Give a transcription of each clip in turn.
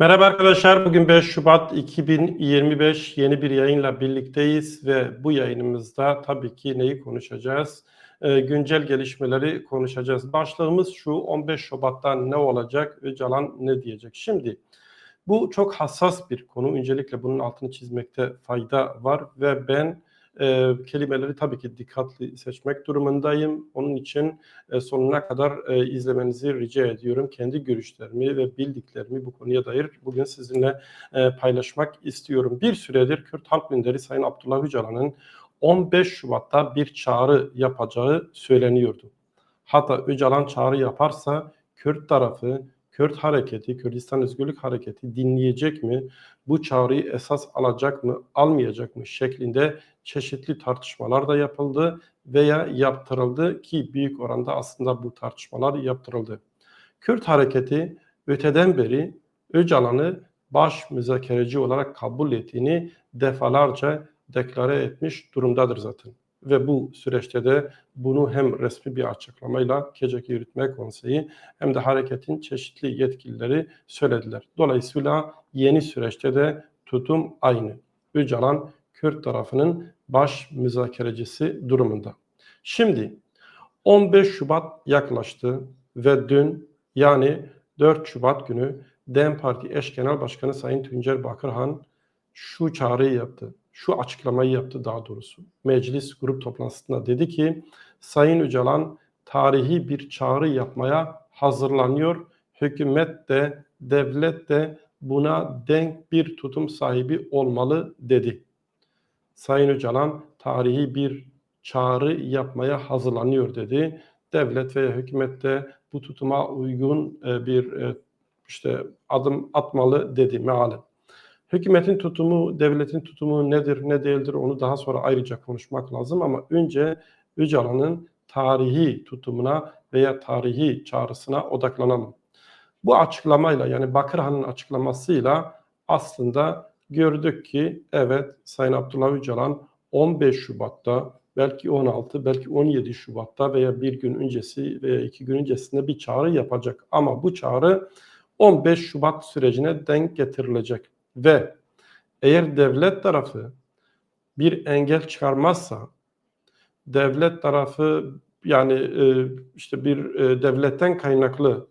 Merhaba arkadaşlar. Bugün 5 Şubat 2025 yeni bir yayınla birlikteyiz ve bu yayınımızda tabii ki neyi konuşacağız? Ee, güncel gelişmeleri konuşacağız. Başlığımız şu 15 Şubat'ta ne olacak? Öcalan ne diyecek? Şimdi bu çok hassas bir konu. Öncelikle bunun altını çizmekte fayda var ve ben e, kelimeleri tabii ki dikkatli seçmek durumundayım. Onun için e, sonuna kadar e, izlemenizi rica ediyorum. Kendi görüşlerimi ve bildiklerimi bu konuya dair bugün sizinle e, paylaşmak istiyorum. Bir süredir Kürt Halk Münderi Sayın Abdullah Öcalan'ın 15 Şubat'ta bir çağrı yapacağı söyleniyordu. Hatta Öcalan çağrı yaparsa Kürt tarafı Kürt hareketi, Kürdistan Özgürlük Hareketi dinleyecek mi? Bu çağrıyı esas alacak mı, almayacak mı şeklinde çeşitli tartışmalar da yapıldı veya yaptırıldı ki büyük oranda aslında bu tartışmalar yaptırıldı. Kürt hareketi öteden beri Öcalan'ı baş müzakereci olarak kabul ettiğini defalarca deklare etmiş durumdadır zaten ve bu süreçte de bunu hem resmi bir açıklamayla Kecek Yürütme Konseyi hem de hareketin çeşitli yetkilileri söylediler. Dolayısıyla yeni süreçte de tutum aynı. Öcalan Kürt tarafının baş müzakerecisi durumunda. Şimdi 15 Şubat yaklaştı ve dün yani 4 Şubat günü DEM Parti eş genel başkanı Sayın Tuncer Bakırhan şu çağrıyı yaptı şu açıklamayı yaptı daha doğrusu. Meclis grup toplantısında dedi ki Sayın Öcalan tarihi bir çağrı yapmaya hazırlanıyor. Hükümet de devlet de buna denk bir tutum sahibi olmalı dedi. Sayın Öcalan tarihi bir çağrı yapmaya hazırlanıyor dedi. Devlet veya hükümet de bu tutuma uygun e, bir e, işte adım atmalı dedi mealen. Hükümetin tutumu, devletin tutumu nedir, ne değildir onu daha sonra ayrıca konuşmak lazım ama önce Öcalan'ın tarihi tutumuna veya tarihi çağrısına odaklanalım. Bu açıklamayla yani Bakırhan'ın açıklamasıyla aslında gördük ki evet Sayın Abdullah Öcalan 15 Şubat'ta belki 16 belki 17 Şubat'ta veya bir gün öncesi veya iki gün öncesinde bir çağrı yapacak. Ama bu çağrı 15 Şubat sürecine denk getirilecek ve eğer devlet tarafı bir engel çıkarmazsa devlet tarafı yani e, işte bir e, devletten kaynaklı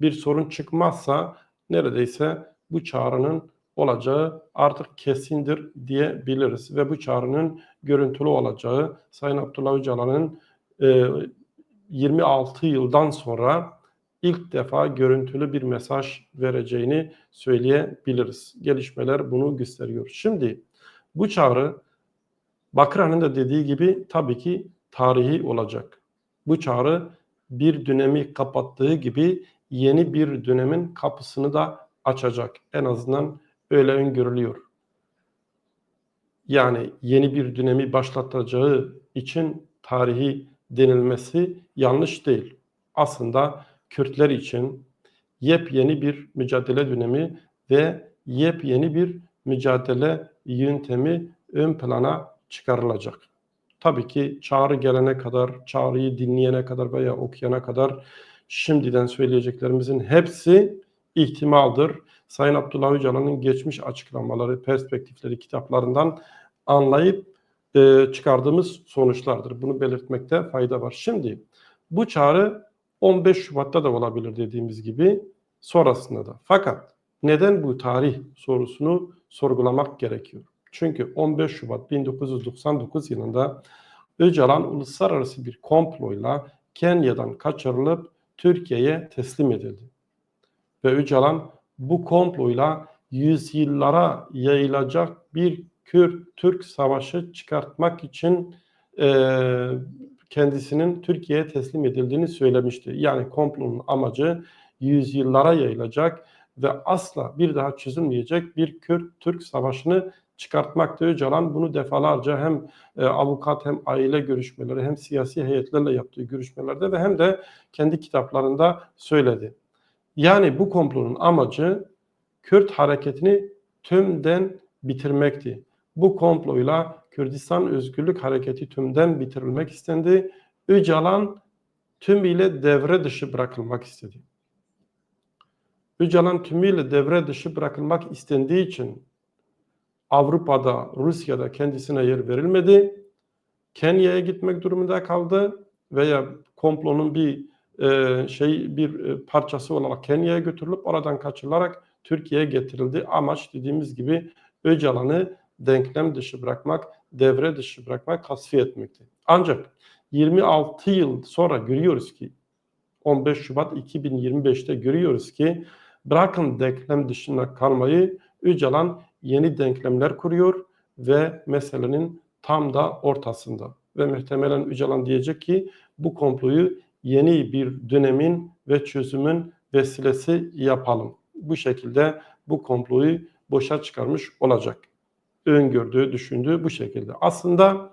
bir sorun çıkmazsa neredeyse bu çağrının olacağı artık kesindir diyebiliriz. Ve bu çağrının görüntülü olacağı Sayın Abdullah Öcalan'ın e, 26 yıldan sonra ilk defa görüntülü bir mesaj vereceğini söyleyebiliriz. Gelişmeler bunu gösteriyor. Şimdi bu çağrı Bakırhan'ın da dediği gibi tabii ki tarihi olacak. Bu çağrı bir dönemi kapattığı gibi yeni bir dönemin kapısını da açacak. En azından öyle öngörülüyor. Yani yeni bir dönemi başlatacağı için tarihi denilmesi yanlış değil. Aslında Kürtler için yepyeni bir mücadele dönemi ve yepyeni bir mücadele yöntemi ön plana çıkarılacak. Tabii ki çağrı gelene kadar, çağrıyı dinleyene kadar veya okuyana kadar şimdiden söyleyeceklerimizin hepsi ihtimaldir. Sayın Abdullah Öcalan'ın geçmiş açıklamaları, perspektifleri kitaplarından anlayıp e, çıkardığımız sonuçlardır. Bunu belirtmekte fayda var. Şimdi bu çağrı 15 Şubat'ta da olabilir dediğimiz gibi sonrasında da. Fakat neden bu tarih sorusunu sorgulamak gerekiyor? Çünkü 15 Şubat 1999 yılında Öcalan uluslararası bir komployla Kenya'dan kaçırılıp Türkiye'ye teslim edildi. Ve Öcalan bu komployla yüzyıllara yayılacak bir Kürt-Türk savaşı çıkartmak için e, kendisinin Türkiye'ye teslim edildiğini söylemişti. Yani komplonun amacı yüzyıllara yayılacak ve asla bir daha çözülmeyecek bir Kürt-Türk savaşını çıkartmakta Öcalan bunu defalarca hem e, avukat hem aile görüşmeleri hem siyasi heyetlerle yaptığı görüşmelerde ve hem de kendi kitaplarında söyledi. Yani bu komplonun amacı Kürt hareketini tümden bitirmekti. Bu komployla Kürdistan Özgürlük Hareketi tümden bitirilmek istendi. Öcalan tümüyle devre dışı bırakılmak istedi. Öcalan tümüyle devre dışı bırakılmak istendiği için Avrupa'da, Rusya'da kendisine yer verilmedi. Kenya'ya gitmek durumunda kaldı veya komplonun bir e, şey bir e, parçası olarak Kenya'ya götürülüp oradan kaçırılarak Türkiye'ye getirildi. Amaç dediğimiz gibi Öcalan'ı denklem dışı bırakmak, devre dışı bırakmak, tasfiye etmekti. Ancak 26 yıl sonra görüyoruz ki 15 Şubat 2025'te görüyoruz ki bırakın denklem dışında kalmayı Öcalan yeni denklemler kuruyor ve meselenin tam da ortasında. Ve muhtemelen Öcalan diyecek ki bu komployu yeni bir dönemin ve çözümün vesilesi yapalım. Bu şekilde bu komployu boşa çıkarmış olacak. Öngördüğü, düşündüğü bu şekilde. Aslında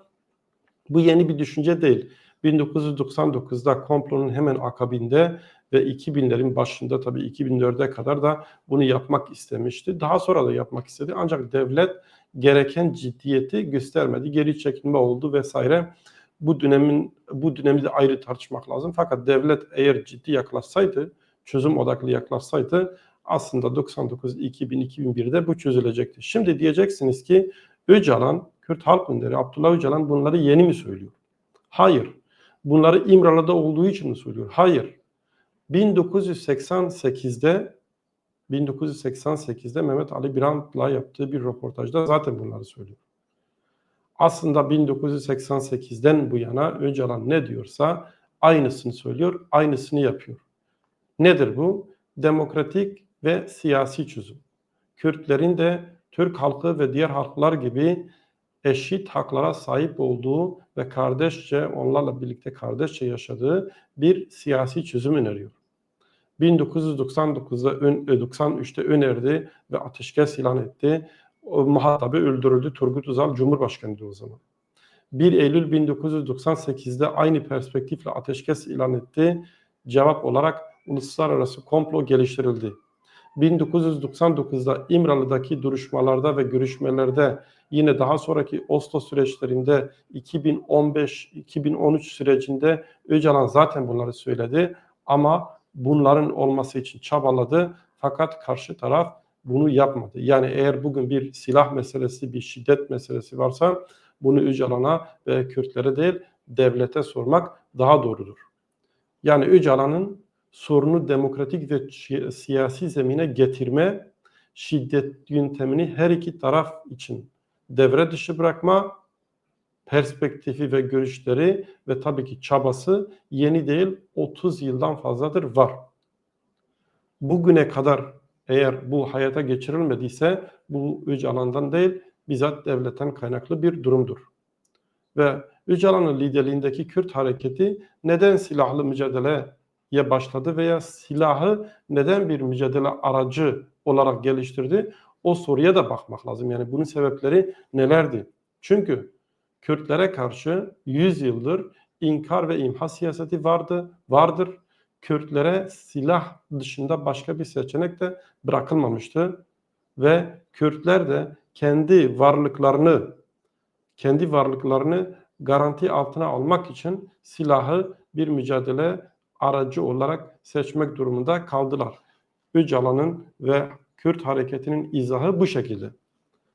bu yeni bir düşünce değil. 1999'da komplonun hemen akabinde ve 2000'lerin başında tabii 2004'e kadar da bunu yapmak istemişti. Daha sonra da yapmak istedi. Ancak devlet gereken ciddiyeti göstermedi. Geri çekilme oldu vesaire. Bu dönemin bu dönemi de ayrı tartışmak lazım. Fakat devlet eğer ciddi yaklaşsaydı, çözüm odaklı yaklaşsaydı aslında 99, 2000, 2001'de bu çözülecekti. Şimdi diyeceksiniz ki Öcalan, Kürt Halk Önderi Abdullah Öcalan bunları yeni mi söylüyor? Hayır. Bunları İmralı'da olduğu için mi söylüyor? Hayır. 1988'de 1988'de Mehmet Ali Birant'la yaptığı bir röportajda zaten bunları söylüyor. Aslında 1988'den bu yana Öcalan ne diyorsa aynısını söylüyor, aynısını yapıyor. Nedir bu? Demokratik ve siyasi çözüm. Kürtlerin de Türk halkı ve diğer halklar gibi eşit haklara sahip olduğu ve kardeşçe onlarla birlikte kardeşçe yaşadığı bir siyasi çözüm öneriyor. 1999'da 93'te önerdi ve ateşkes ilan etti. O muhatabı öldürüldü. Turgut Özal Cumhurbaşkanıydı o zaman. 1 Eylül 1998'de aynı perspektifle ateşkes ilan etti. Cevap olarak uluslararası komplo geliştirildi. 1999'da İmralı'daki duruşmalarda ve görüşmelerde yine daha sonraki Oslo süreçlerinde 2015-2013 sürecinde Öcalan zaten bunları söyledi ama bunların olması için çabaladı fakat karşı taraf bunu yapmadı. Yani eğer bugün bir silah meselesi, bir şiddet meselesi varsa bunu Öcalan'a ve Kürtlere değil devlete sormak daha doğrudur. Yani Öcalan'ın sorunu demokratik ve siyasi zemine getirme, şiddet yöntemini her iki taraf için devre dışı bırakma, perspektifi ve görüşleri ve tabii ki çabası yeni değil 30 yıldan fazladır var. Bugüne kadar eğer bu hayata geçirilmediyse bu Öcalan'dan değil bizzat devletten kaynaklı bir durumdur. Ve Öcalan'ın liderliğindeki Kürt hareketi neden silahlı mücadeleye başladı veya silahı neden bir mücadele aracı olarak geliştirdi? O soruya da bakmak lazım. Yani bunun sebepleri nelerdi? Çünkü Kürtlere karşı 100 yıldır inkar ve imha siyaseti vardı, vardır. Kürtlere silah dışında başka bir seçenek de bırakılmamıştı ve Kürtler de kendi varlıklarını kendi varlıklarını garanti altına almak için silahı bir mücadele aracı olarak seçmek durumunda kaldılar. Öcalan'ın ve Kürt hareketinin izahı bu şekilde.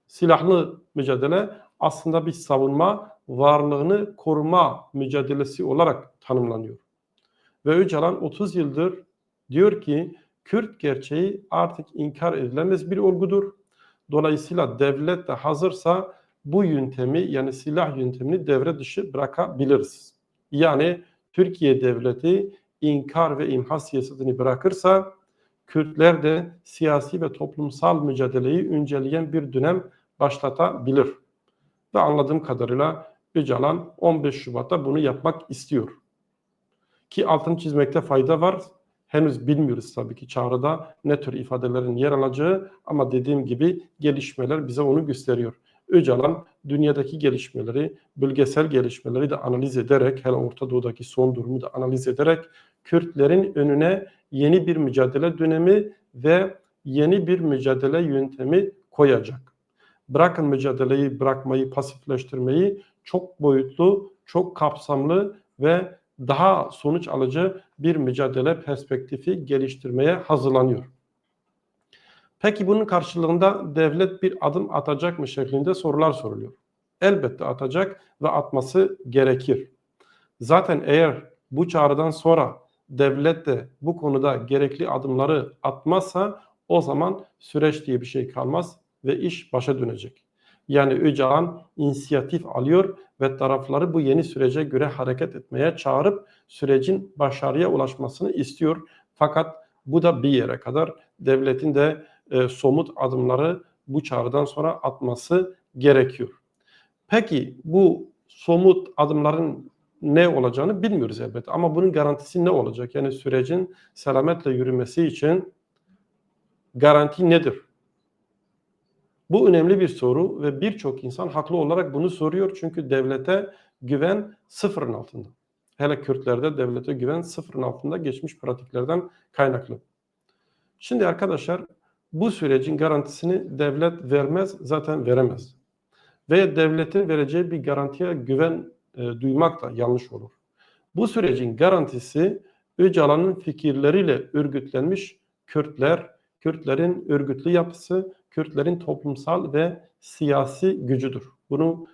Silahlı mücadele aslında bir savunma, varlığını koruma mücadelesi olarak tanımlanıyor. Ve Öcalan 30 yıldır diyor ki Kürt gerçeği artık inkar edilemez bir olgudur. Dolayısıyla devlet de hazırsa bu yöntemi yani silah yöntemini devre dışı bırakabiliriz. Yani Türkiye devleti inkar ve imha siyasetini bırakırsa Kürtler de siyasi ve toplumsal mücadeleyi önceleyen bir dönem başlatabilir. Ve anladığım kadarıyla Öcalan 15 Şubat'ta bunu yapmak istiyor. Ki altını çizmekte fayda var. Henüz bilmiyoruz tabii ki çağrıda ne tür ifadelerin yer alacağı ama dediğim gibi gelişmeler bize onu gösteriyor. Öcalan dünyadaki gelişmeleri, bölgesel gelişmeleri de analiz ederek, hele Orta Doğu'daki son durumu da analiz ederek Kürtlerin önüne yeni bir mücadele dönemi ve yeni bir mücadele yöntemi koyacak. Bırakın mücadeleyi bırakmayı, pasifleştirmeyi çok boyutlu, çok kapsamlı ve daha sonuç alıcı bir mücadele perspektifi geliştirmeye hazırlanıyor. Peki bunun karşılığında devlet bir adım atacak mı şeklinde sorular soruluyor. Elbette atacak ve atması gerekir. Zaten eğer bu çağrıdan sonra devlet de bu konuda gerekli adımları atmazsa o zaman süreç diye bir şey kalmaz ve iş başa dönecek. Yani Öcalan inisiyatif alıyor ve tarafları bu yeni sürece göre hareket etmeye çağırıp sürecin başarıya ulaşmasını istiyor. Fakat bu da bir yere kadar devletin de e, somut adımları bu çağrıdan sonra atması gerekiyor. Peki bu somut adımların ne olacağını bilmiyoruz elbette ama bunun garantisi ne olacak? Yani sürecin selametle yürümesi için garanti nedir? Bu önemli bir soru ve birçok insan haklı olarak bunu soruyor çünkü devlete güven sıfırın altında. Hele Kürtlerde devlete güven sıfırın altında geçmiş pratiklerden kaynaklı. Şimdi arkadaşlar bu sürecin garantisini devlet vermez, zaten veremez. Ve devletin vereceği bir garantiye güven e, duymak da yanlış olur. Bu sürecin garantisi Öcalan'ın fikirleriyle örgütlenmiş Kürtler, Kürtlerin örgütlü yapısı, Kürtlerin toplumsal ve siyasi gücüdür. Bunu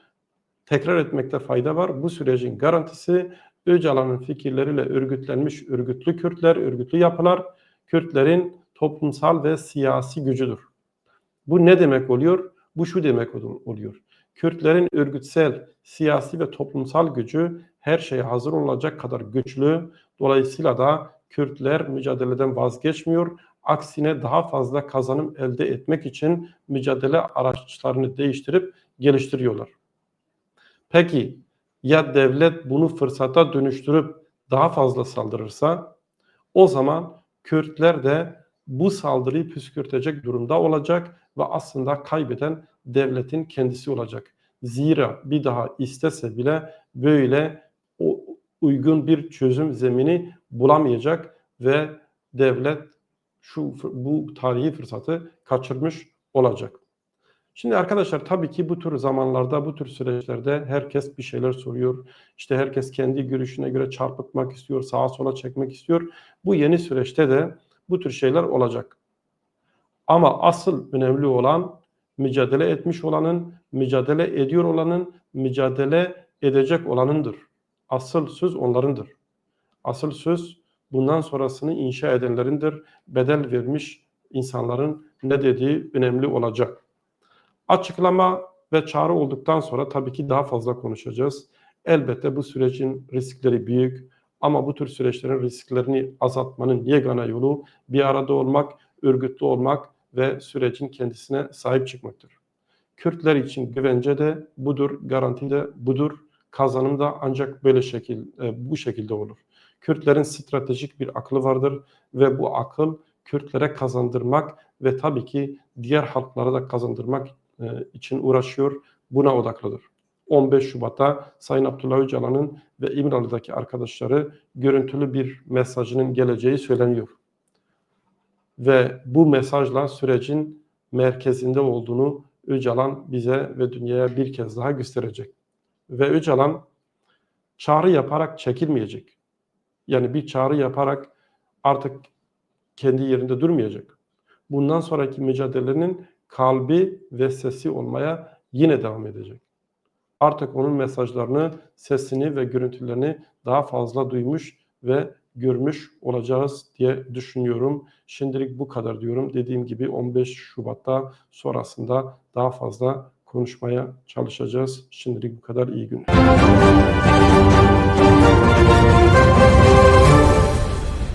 tekrar etmekte fayda var. Bu sürecin garantisi Öcalan'ın fikirleriyle örgütlenmiş örgütlü Kürtler, örgütlü yapılar, Kürtlerin toplumsal ve siyasi gücüdür. Bu ne demek oluyor? Bu şu demek oluyor. Kürtlerin örgütsel, siyasi ve toplumsal gücü her şeye hazır olacak kadar güçlü. Dolayısıyla da Kürtler mücadeleden vazgeçmiyor. Aksine daha fazla kazanım elde etmek için mücadele araçlarını değiştirip geliştiriyorlar. Peki ya devlet bunu fırsata dönüştürüp daha fazla saldırırsa o zaman Kürtler de bu saldırıyı püskürtecek durumda olacak ve aslında kaybeden devletin kendisi olacak. Zira bir daha istese bile böyle o uygun bir çözüm zemini bulamayacak ve devlet şu bu tarihi fırsatı kaçırmış olacak. Şimdi arkadaşlar tabii ki bu tür zamanlarda, bu tür süreçlerde herkes bir şeyler soruyor. İşte herkes kendi görüşüne göre çarpıtmak istiyor, sağa sola çekmek istiyor. Bu yeni süreçte de bu tür şeyler olacak. Ama asıl önemli olan mücadele etmiş olanın, mücadele ediyor olanın, mücadele edecek olanındır. Asıl söz onlarındır. Asıl söz bundan sonrasını inşa edenlerindir. Bedel vermiş insanların ne dediği önemli olacak. Açıklama ve çağrı olduktan sonra tabii ki daha fazla konuşacağız. Elbette bu sürecin riskleri büyük ama bu tür süreçlerin risklerini azaltmanın yegane yolu bir arada olmak, örgütlü olmak ve sürecin kendisine sahip çıkmaktır. Kürtler için güvence de budur, garanti de budur, kazanım da ancak böyle şekil, e, bu şekilde olur. Kürtlerin stratejik bir aklı vardır ve bu akıl Kürtlere kazandırmak ve tabii ki diğer halklara da kazandırmak e, için uğraşıyor. Buna odaklıdır. 15 Şubat'ta Sayın Abdullah Öcalan'ın ve İmralı'daki arkadaşları görüntülü bir mesajının geleceği söyleniyor. Ve bu mesajla sürecin merkezinde olduğunu Öcalan bize ve dünyaya bir kez daha gösterecek. Ve Öcalan çağrı yaparak çekilmeyecek. Yani bir çağrı yaparak artık kendi yerinde durmayacak. Bundan sonraki mücadelenin kalbi ve sesi olmaya yine devam edecek. Artık onun mesajlarını, sesini ve görüntülerini daha fazla duymuş ve görmüş olacağız diye düşünüyorum. Şimdilik bu kadar diyorum. Dediğim gibi 15 Şubat'ta sonrasında daha fazla konuşmaya çalışacağız. Şimdilik bu kadar iyi günler.